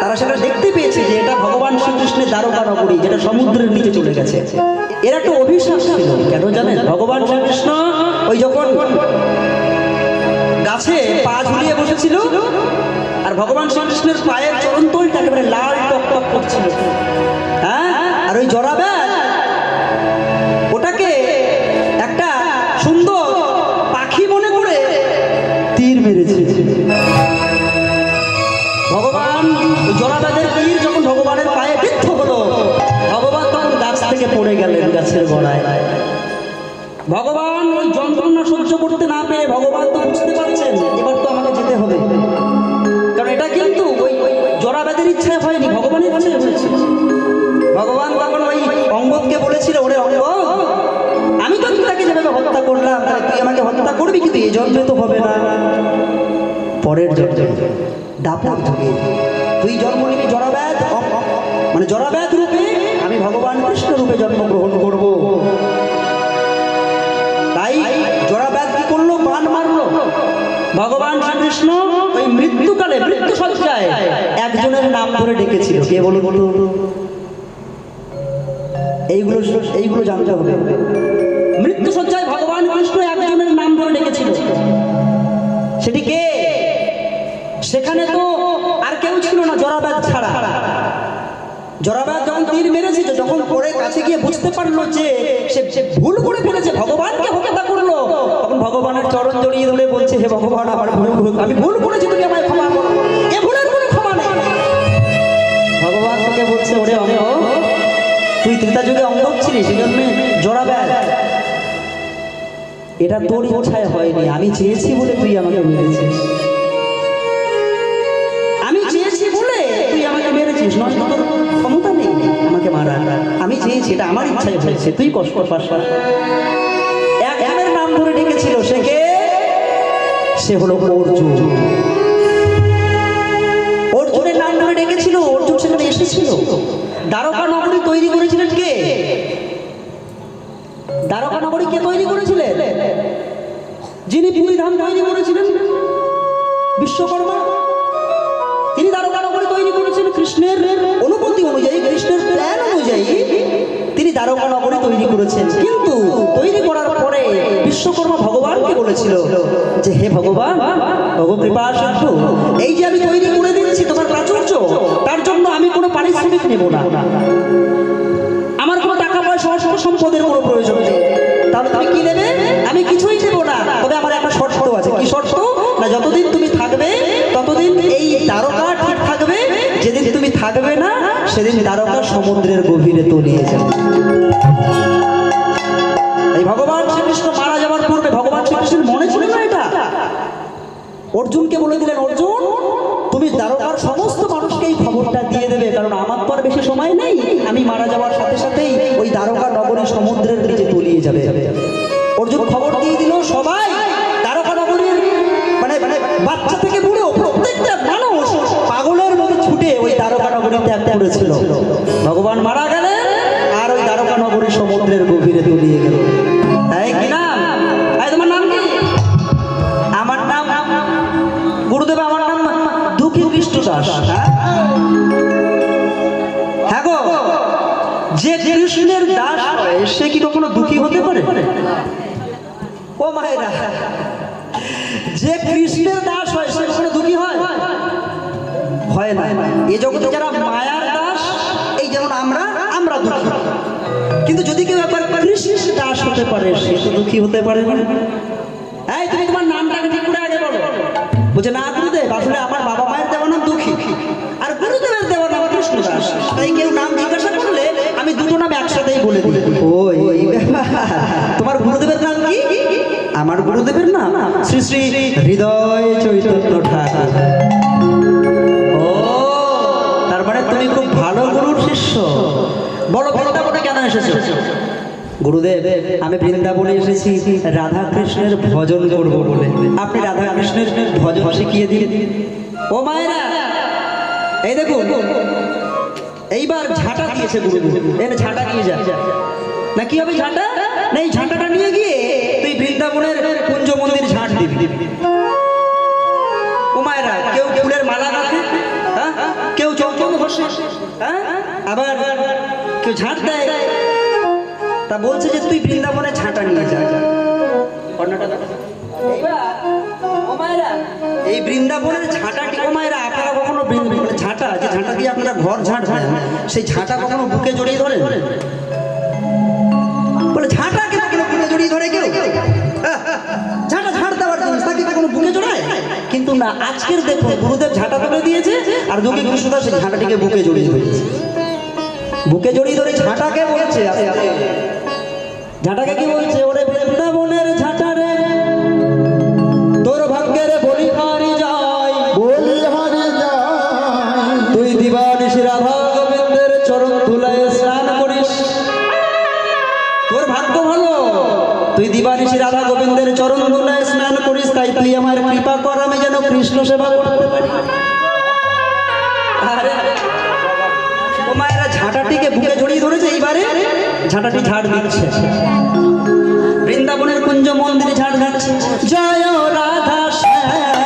তারা সেটা দেখতে পেয়েছে যে এটা ভগবান শ্রীকৃষ্ণের দ্বারকা নগরী, যেটা সমুদ্রের নিচে চলে গেছে। এর একটা অভিশাপ ছিল, কেন জানেন? ভগবান শ্রীকৃষ্ণ ওই যখন গাছে পা ঝুলিয়ে বসেছিল, আর ভগবান শ্রীকৃষ্ণের পায়ের চরণতলটা একেবারে লাল টক টক করছিল। হ্যাঁ? আর ওই জরাব্যাগ ওটাকে একটা সুন্দর ভগবান জরাব্যাগের তীর যখন ভগবানের পায়ে বিদ্ধ হলো, ভগবান তখন গাছ থেকে পড়ে গেলেন গাছের গোড়ায়। ভগবান ওই যন্ত্রণা সহ্য করতে না পেরে ভগবান তো বুঝতে পারছেন, এবার তো আমাকে যেতে হবে। কারণ এটা কিন্তু ওই জরাব্যাধের ইচ্ছায় হয়নি, ভগবানের ইচ্ছায় হয়েছে। ভগবান তখন ওই অঙ্গদকে বলেছিল, ওরে অঙ্গ আমি তো তাকে যেভাবে হত্যা করলাম তাই আমাকে হত্যা করবি কিন্তু এই জন্মে তো হবে না। পরের জন্মে। দাপর যুগে তুই জন্ম নিবি অ- মানে জরাব্যাধ রূপে আমি ভগবান কৃষ্ণ রূপে জন্মগ্রহণ করব। তাই জরাব্যাধ কি করল? বান মারলো। ভগবান শ্রীকৃষ্ণ ওই মৃত্যুকালে মৃত্যু সজ্জায় একজনের নাম ধরে ডেকেছিল। কে বলো বলো এইগুলো এইগুলো জানতে হবে। মৃত্যু সজ্জায় ভগবান কৃষ্ণ একজনের নাম ধরে ডেকেছিল। সেটি কে? সেখানে তো আর কেউ ছিল না জরাব্যাধ ছাড়া। জরাব্যাধ যখন তীর মেরেছিল যখন পরে কাছে গিয়ে বুঝতে পারল যে সে ভুল করে ফেলেছে, ভগবানকে হত্যা করল, তখন ভগবানের চরণ জড়িয়ে ধরে বলছে, হে ভগবান, আমার ভুল ভুল, আমি ভুল করেছি, তুমি আমায় ক্ষমা করো। এ ভুলের কোনো ক্ষমা নেই। ভগবান তোকে বলছে, ওরে অমে অঙ্গ তুই ত্রেতা যুগে অঙ্গ ছিলিস সেই জন্য জরাব্যাধ এটা তোর ইচ্ছায় হয়নি, আমি চেয়েছি বলে তুই আমাকে তোর ক্ষমতা নেই আমাকে আমি চেয়েছি, এটা আমার ইচ্ছায় হয়েছে। তুই কষ্ট পাস। নাম ধরে ডেকেছিল সে কে? সে হলো অর্জুন। অর্জুনের নাম ধরে ডেকেছিল, অর্জুন সেখানে এসেছিল। দ্বারকা নগরী তৈরি করেছিলেন কে? দ্বারকা নগরী কে তৈরি করেছিলেন? যিনি পুরী তৈরি করেছিলেন, বিশ্বকর্মা। তিনি দ্বারকা নগরী তৈরি করেছেন কৃষ্ণের অনুমতি অনুযায়ী, কৃষ্ণের প্ল্যান অনুযায়ী তিনি দ্বারকা নগরী তৈরি করেছেন। কিন্তু তৈরি করার পরে বিশ্বকর্মা ভগবানকে বলেছিল যে, হে ভগবান ভগ কৃপা সিন্ধু এই যে আমি তৈরি করে দিচ্ছি তোমার প্রাচুর্য, তার জন্য আমি কোনো পারিশ্রমিক নেব না। আমার কোনো টাকা পয়সা সম্পদের কোনো প্রয়োজন নেই। তাহলে তুমি কি নেবে? আমি কিছুই নেব না। থাকবে না, সেদিন তারকা সমুদ্রের গভীরে তলিয়ে যাবে। এই ভগবান শ্রীকৃষ্ণ মারা যাওয়ার পূর্বে ভগবান শ্রীকৃষ্ণের মনে ছিল না এটা? অর্জুনকে বলে দিলেন, অর্জুন, তুমি দ্বারকার সমস্ত মানুষকে এই খবরটা দিয়ে দেবে, কারণ আমার তো আর বেশি সময় নেই। আমি মারা যাওয়ার সাথে সাথেই ওই দ্বারকা নগরী সমুদ্রের নিচে তলিয়ে যাবে। অর্জুন খবর দিয়ে দিল, সবাই, দ্বারকা নগরীর মানে মানে বাচ্চা করেছিল। ভগবান মারা গেলেন, আর ওই দ্বারকা নগরী সমুদ্রের গভীরে তলিয়ে গেল। আমার নাম গুরুদেব, আমার নাম হ্যাঁ গো, যে সে কি দুঃখী ও যে হয়, সে দুঃখী হয়? এ যারা মায়ার কিন্তু যদি কেউ একবার কৃষ্ণের দাস হতে পারে সে তো দুঃখী হতে পারে না। এই তুমি তোমার নামটাকে ঠিক করে আগে বলো। বলছে না গুরুদেব আসলে আমার বাবা মায়ের দেওয়া নাম দুঃখী। আর গুরুদেবের দেওয়া নাম কৃষ্ণ দাস তাই কেউ নাম জিজ্ঞাসা করলে আমি দুটো নাম একসাথেই বলে দিই। ওই গুরুদেব, আমি বৃন্দাবনে এসেছি রাধা কৃষ্ণের ভজন করব বলে। আপনি রাধা কৃষ্ণের ভজন শিখিয়ে দিন। ও মায়েরা, এই দেখুন, এইবার ঝাঁটা দিয়েছে গুরু এনে ঝাঁটা নিয়ে যা। না, কি হবে ঝাঁটা? না, এই ঝাঁটাটা নিয়ে গিয়ে তুই বৃন্দাবনের কুঞ্জ মন্দির ঝাঁট দিবি। ও মায়েরা, কেউ ফুলের মালা গাঁথে হ্যাঁ? কেউ চৌচম ঘষে? হ্যাঁ? আবার কেউ ঝাঁট দেয়? তা বলছে যে তুই বৃন্দাবনে ঝাঁটা নিয়ে যা এই বৃন্দাবনের ঝাঁটাটি ও মায়েরা, আপনারা কখনো মানে ঝাঁটা যে ঝাঁটা দিয়ে আপনারা ঘর ঝাঁট ঝাঁট সেই ঝাঁটা কখনো বুকে জড়িয়ে ধরে? বলে ঝাঁটা কেন কেন বুকে জড়িয়ে ধরে কেউ? ঝাঁটা ঝাঁট দেওয়ার জিনিস তাকে কখনো বুকে জড়ায়? কিন্তু না, আজকের দেখুন, গুরুদেব ঝাঁটা তুলে দিয়েছে আর যোগী কৃষ্ণদাস সেই ঝাঁটাটিকে বুকে জড়িয়ে ধরেছে। বুকে জড়িয়ে ধরে ঝাঁটাকে বলছে। ঝাঁটাকে কি বলছে? ওরে বৃন্দাবনের ঝাঁটা রে তোর ভাগ্যের বলিহারি যায় বলি হারি তুই দিবানিশি রাধা গোবিন্দের চরণ ধুলায় স্নান করিস। তোর ভাগ্য ভালো। তুই দিবানিশি রাধা গোবিন্দের চরণ ধুলায় স্নান করিস তাই তুই আমার কৃপা কর আমি যেন কৃষ্ণ সেবা করতে পারি। ঝাঁটাটিকে বুকে জড়িয়ে ধরেছে এইবারে। ঝাঁটাটি ঝাড় দিচ্ছে। বৃন্দাবনের কুঞ্জ মন্দিরে ঝাড় দিচ্ছে। জয় রাধা শ্যাম।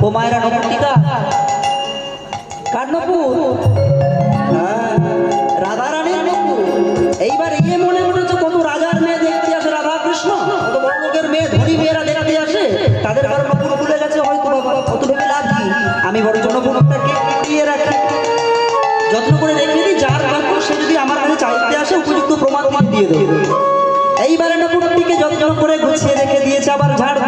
ও মায়েরা নপুরটি কার হ্যাঁ, রাধা রানীর নপুর এইবার ইয়ে মনে হচ্ছে কত রাজার মেয়ে দেখতে আসে রাধা কৃষ্ণ কত বড় মেয়ে ধনী মেয়েরা দেখতে আসে তাদের কারও নপুর ভুলে গেছে হয়তো কত ভেবে লাভ কি? আমি বরঞ্চ নপুরটা দিয়ে রাখি। যত্ন করে রেখে দিই যার গল্প সে যদি আমার কাছে চাইতে আসে উপযুক্ত প্রমাণ দিয়ে দিয়ে দেবো। এইবারে নপুরটিকে যত্ন করে গুছিয়ে রেখে দিয়েছে আবার ঝাড়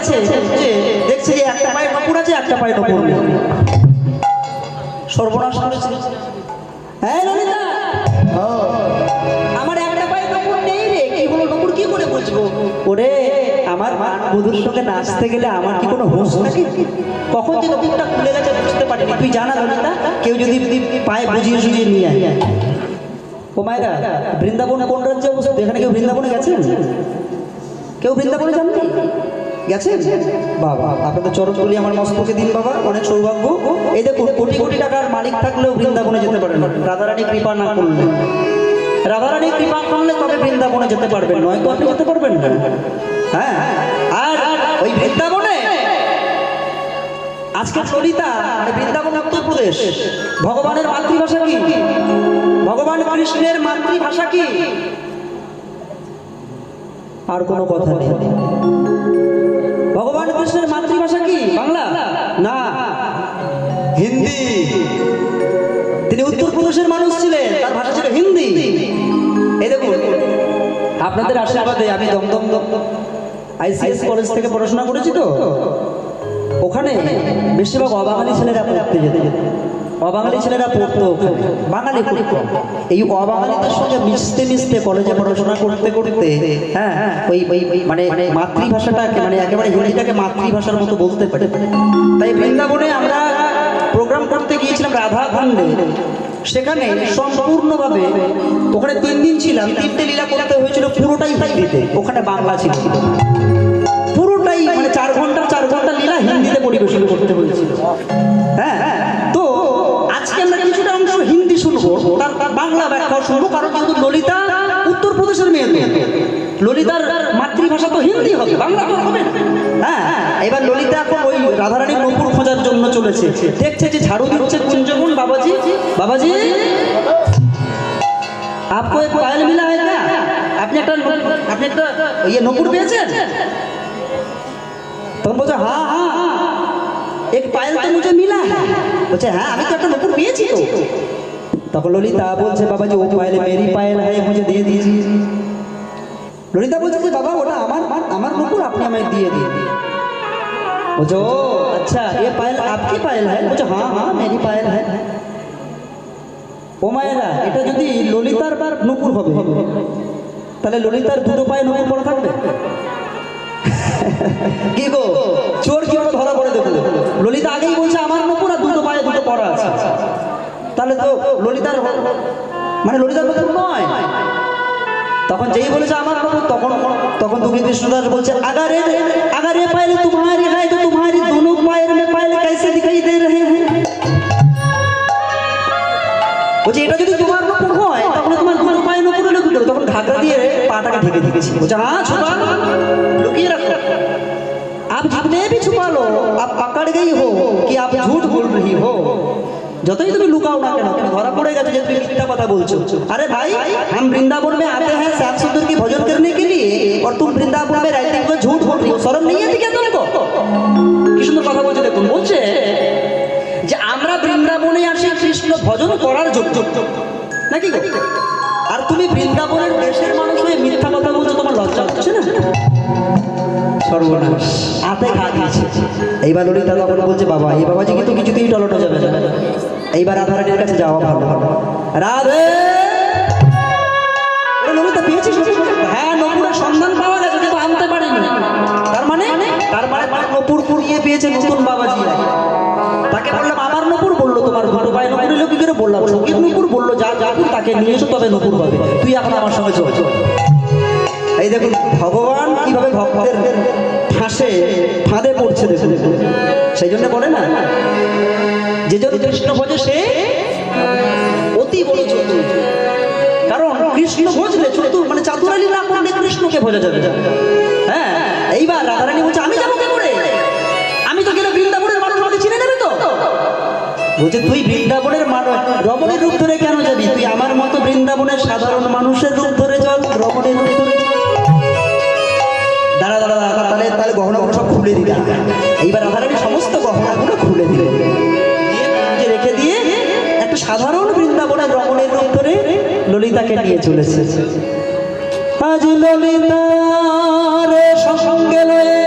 গেছে যে দেখছে যে একটা পায়ে কপুর আছে, একটা পায়ে কপুর নেই। সর্বনাশ করেছে। হ্যাঁ ললিতা! আমার একটা পায়ে নপুর নেই রে। কি হলো? নপুর কি করে বুঝব? ওরে, আমার বধুর সঙ্গে নাচতে গেলে আমার কি কোনো হুঁশ থাকে? কখন যে নপুরটা খুলে গেছে বুঝতে পারিনি। তুই জানা, ললিতা, কেউ যদি পায়ে বুঝিয়ে সুঝিয়ে নিয়ে আয়। ও মায়েরা, বৃন্দাবন কোন রাজ্যে অবস্থিত? এখানে কেউ বৃন্দাবনে গেছেন? কেউ বৃন্দাবনে যাননি? গেছে? বাবা আপনাদের চরণ তুলি আমার মস্তকে দিন, বাবা, অনেক সৌভাগ্য। এই দেখুন, কোটি কোটি টাকার মালিক থাকলেও বৃন্দাবনে যেতে পারেন না। রাধারানী কৃপা না করলে। রাধারানী কৃপা করলে তবে বৃন্দাবনে যেতে পারবেন নয়তো আপনি যেতে পারবেন না। হ্যাঁ আর ওই বৃন্দাবনে? আজকে ললিতা মানে বৃন্দাবন উত্তরপ্রদেশ। ভগবানের মাতৃভাষা কি? ভগবান কৃষ্ণের মাতৃভাষা কি? আর কোনো কথা নেই। ভগবান কৃষ্ণের মাতৃভাষা কি? বাংলা? না। হিন্দি। তিনি উত্তরপ্রদেশের মানুষ ছিলেন, তার ভাষা ছিল হিন্দি। এই দেখুন, আপনাদের আশীর্বাদে আমি দমদম আইসিএস কলেজ থেকে পড়াশোনা করেছি তো। ওখানে বেশিরভাগ অবাঙালি ছেলেরা পড়তে যেত। অবাঙালি ছেলেরা পড়তো বাঙালি পড়তো। এই অবাঙালিদের সঙ্গে মিশতে মিশতে কলেজে পড়াশোনা করতে করতে হ্যাঁ ওই মানে মাতৃভাষাটাকে মানে একেবারে হিন্দিটাকে মাতৃভাষার মতো বলতে পারে। তাই বৃন্দাবনে আমরা প্রোগ্রাম করতে গিয়েছিলাম রাধা খণ্ডে সেখানে সম্পূর্ণভাবে ওখানে তিন দিন ছিলাম, তিনটে লীলা করতে হয়েছিল পুরোটাই হিন্দিতে ওখানে বাংলা ছিল। পুরোটাই মানে চার ঘণ্টা চার ঘণ্টা লীলা হিন্দিতে পরিবেশন করতে হয়েছিল। হ্যাঁ শুনব কারণ কিন্তু ললিতা উত্তরপ্রদেশের মেয়ে ললিতার মাতৃভাষা তো হিন্দি হবে, বাংলা হবে। হ্যাঁ এবার ললিতা এখন ওই রাধারানী নকুর খোঁজার জন্য চলেছে। দেখছে যে ঝাড়ু দিচ্ছে কুঞ্জগুণ বাবাজি। বাবাজি, আপকো এক পায়েল মিলা হয় না আপনি একটা আপনি একটা ইয়ে নকুর পেয়েছেন? তখন বলছে হ্যাঁ হ্যাঁ এক পায়েল তো মুঝে মিলা বলছে হ্যাঁ আমি তো একটা নকুর পেয়েছি তো। তখন ললিতা বলছে বাবা যে ও পায়েল মেরি পায়েল হ্যাঁ মুঝে দিয়ে দিয়েছি। ললিতা বলছে যে বাবা, ওটা আমার আমার নুপুর, আপনি আমায় দিয়ে দিয়ে বলছে, ও আচ্ছা এ পায়েল আপকি পায়েল হ্যাঁ বলছে হ্যাঁ হ্যাঁ মেরি পায়েল হ্যাঁ ও মায়েরা, এটা যদি ললিতার বার নুপুর হবে, তাহলে ললিতার দুটো পায়ে নুপুর পড়া থাকবে? কি গো, চোর কি ধরা পড়ে দেবো ললিতা আগেই বলছে, আমার নুপুর আর দুটো পায়ে দুটো পড়া আছে। তাহলে তো ললিতার মানে ললিতার পুত্র নয়। তখন যেই বলেছে আমার তখন তখন তুমি কৃষ্ণদাস বলছে, আগারে আগারে পাইলে তো পায়ের মে পাইলে কাইসে দিখাই দে রহে বলছে, এটা যদি তোমার প্রভু হয় তোমার পায়ের তখন ঘাগরা দিয়ে পাটাকে ঢেকে দিয়েছি বলছে হ্যাঁ ছোটা যতই তুমি লুকাও না কেন তুমি ধরা পড়ে গেছো যে তুমি মিথ্যা কথা বলছো আরে ভাই हम वृंदावन में आते हैं श्याम सुंदर की भजन करने के लिए और तुम वृंदावन में रहते हुए झूठ बोल रही हो शर्म नहीं आती क्या तुमको কি সুন্দর কথা বলছে দেখুন বলছে যে আমরা বৃন্দাবনে আসি কৃষ্ণ ভজন করার যোগ্য নাকি গো? আর তুমি বৃন্দাবনের দেশের মানুষ হয়ে মিথ্যা কথা বলছো তোমার লজ্জা হচ্ছে না সর্বনাশ হাতে ঘা দিয়েছে এইবার ললিতা তখন বলছে বাবা এই বাবাজি কিন্তু কিছুতেই টলটো যাবে না এইবার রাধারানীর কাছে যাওয়া ভালো রাধে! পেয়েছিস? হ্যাঁ সন্ধান পাওয়া তার মানে? তার মানে পেয়েছে তাকে বলল তোমার এলো কি করে বললাম নপুর বলল, যা তাকে নিয়ে তবে তুই এখন আমার সঙ্গে। এই দেখুন, ভগবান কীভাবে ফাঁসে ফাঁদে পড়ছে দেখুন। সেই জন্য বলে না যে জন কৃষ্ণ ভজে সে অতি বড় চতুর। কারণ কৃষ্ণ ভজলে চতুর মানে চাতুরালি না কৃষ্ণকে ভজা যাবে হ্যাঁ এইবার রাধারানী বলছে, আমি যাব করে আমি তো গেলে বৃন্দাবনের মানুষ আমাকে চিনে নেবে তো? বলছে, তুই বৃন্দাবনের রমণের রূপ ধরে কেন যাবি? তুই আমার মতো বৃন্দাবনের সাধারণ মানুষের রূপ ধরে চল, রমণের রূপ ধরে। দাঁড়া দাঁড়া দাঁড়া, তাহলে তাহলে গহনাগুলো সব খুলে দিলে এইবার রাধারানী সাধারণ বৃন্দাবনে রমণের রূপ ধরে ললিতাকে নিয়ে চলেছে। আজ ললিতার সঙ্গে লয়ে